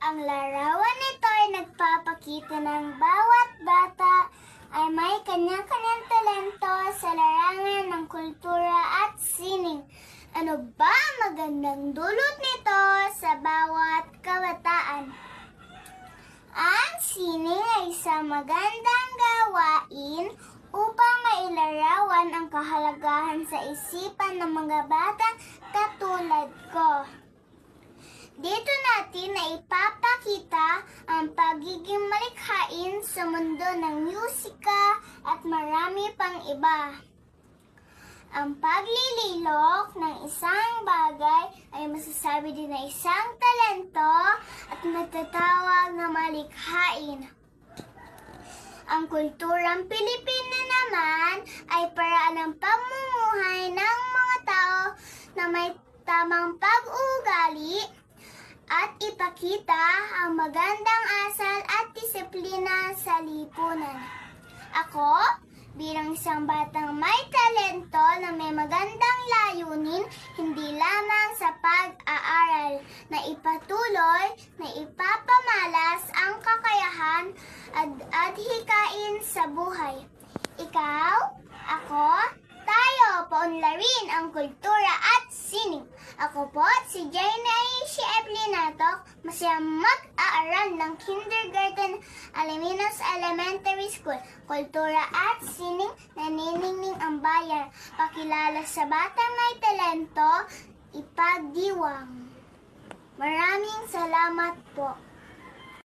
Ang larawan nito ay nagpapakita ng bawat bata ay may kanya-kanyang talento sa larangan ng kultura at sining. Ano ba ang magandang dulot nito sa bawat kabataan? Ang sining ay isang magandang gawain upang mailarawan ang kahalagahan sa isipan ng mga batang katulad ko. Dito natin na ipapakita ang pagiging malikhain sa mundo ng musika at marami pang iba. Ang paglililok ng isang bagay ay masasabi din na isang talento at natatawag na malikhain. Ang kulturang Pilipino naman ay paraan ng pamumuhay ng mga tao na may tamang pag-ugali at ipakita ang magandang asal at disiplina sa lipunan. Ako, bilang isang batang may talento na may magandang layunin, hindi lamang sa pag-aaral, na ipatuloy na ipapamalas ang kakayahan at adhikain sa buhay. Ikaw, ako, tayo paunlarin ang kultura at sining. Ako po si Jane Aishi Eplinato, masaya mag-aaral ng kindergarten Alaminos Elementary School. Kultura at sining, naniningning ang bayan. Pakilala sa batang may talento, ipagdiwang. Maraming salamat po.